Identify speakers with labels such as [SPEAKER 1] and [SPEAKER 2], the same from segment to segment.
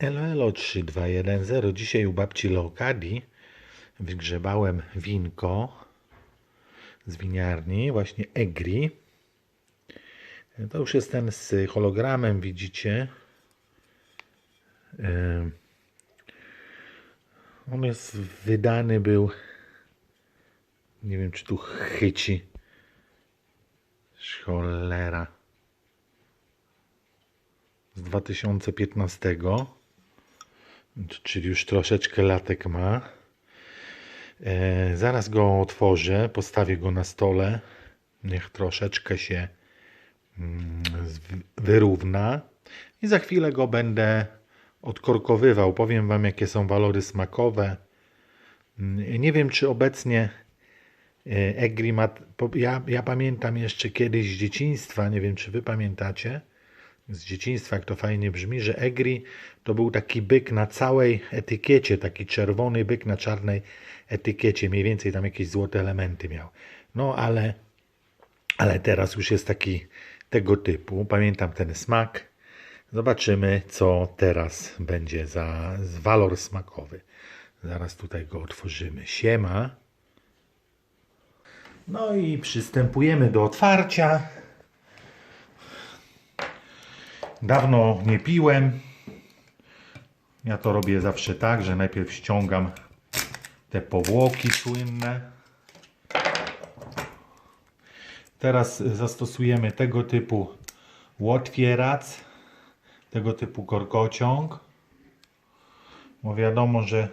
[SPEAKER 1] Elo, elo 3210. Dzisiaj u babci Leokadii wygrzebałem winko z winiarni, właśnie Egri. To już jest ten z hologramem, widzicie. On jest wydany był, nie wiem czy tu chyci. Cholera. Z 2015 czyli już troszeczkę latek ma. E, zaraz go otworzę, postawię go na stole. Niech troszeczkę się mm, wyrówna. I za chwilę go będę odkorkowywał. Powiem Wam, jakie są walory smakowe. Mm, Nie wiem, czy obecnie e, Egri ma. Ja, ja pamiętam jeszcze kiedyś z dzieciństwa, nie wiem, czy Wy pamiętacie z dzieciństwa, jak to fajnie brzmi, że Egri to był taki byk na całej etykiecie, taki czerwony byk na czarnej etykiecie, mniej więcej tam jakieś złote elementy miał. No ale, ale teraz już jest taki tego typu. Pamiętam ten smak. Zobaczymy, co teraz będzie za walor smakowy. Zaraz tutaj go otworzymy. Siema. No i przystępujemy do otwarcia. Dawno nie piłem. Ja to robię zawsze tak, że najpierw ściągam te powłoki słynne. Teraz zastosujemy tego typu łotwierac, tego typu korkociąg. Bo wiadomo, że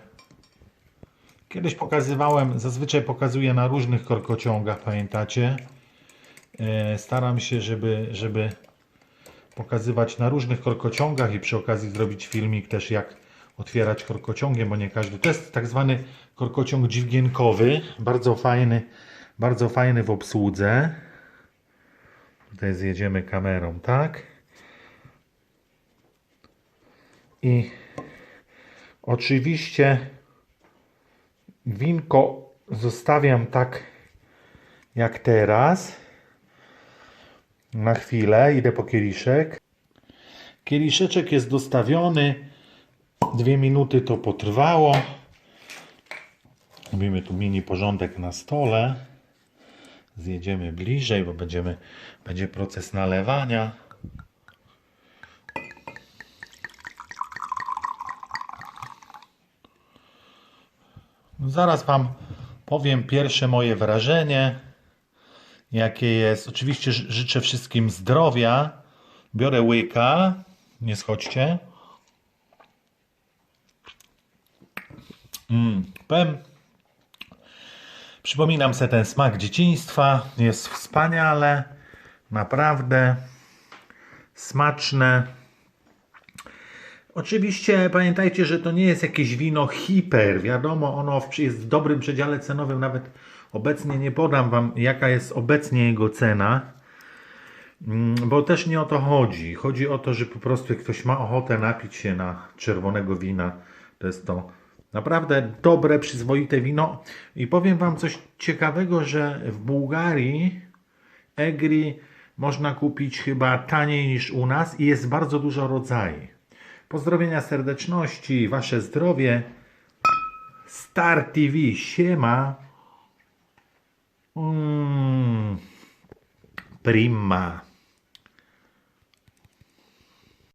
[SPEAKER 1] kiedyś pokazywałem, zazwyczaj pokazuję na różnych korkociągach, pamiętacie? E, Staram się, żeby, żeby pokazywać na różnych korkociągach i przy okazji zrobić filmik też jak otwierać korkociągiem, bo nie każdy. To jest tak zwany korkociąg dźwigienkowy, bardzo fajny, bardzo fajny w obsłudze. Tutaj zjedziemy kamerą, tak? I oczywiście winko zostawiam tak jak teraz na chwilę, idę po kieliszek. Kieliszeczek jest dostawiony. Dwie minuty to potrwało. Robimy tu mini porządek na stole. Zjedziemy bliżej, bo będziemy, będzie proces nalewania. Zaraz Wam powiem pierwsze moje wrażenie jakie jest. Oczywiście ży- życzę wszystkim zdrowia. Biorę łyka. Nie schodźcie. Mm, powiem, przypominam sobie ten smak dzieciństwa. Jest wspaniale. Naprawdę smaczne. Oczywiście pamiętajcie, że to nie jest jakieś wino hiper. Wiadomo, ono jest w dobrym przedziale cenowym. Nawet obecnie nie podam Wam, jaka jest obecnie jego cena, Mm, bo też nie o to chodzi. Chodzi o to, że po prostu jak ktoś ma ochotę napić się na czerwonego wina, to jest to naprawdę dobre, przyzwoite wino. I powiem Wam coś ciekawego, że w Bułgarii Egri można kupić chyba taniej niż u nas i jest bardzo dużo rodzajów. Pozdrowienia serdeczności, Wasze zdrowie. Star TV, siema. Mm. Prima.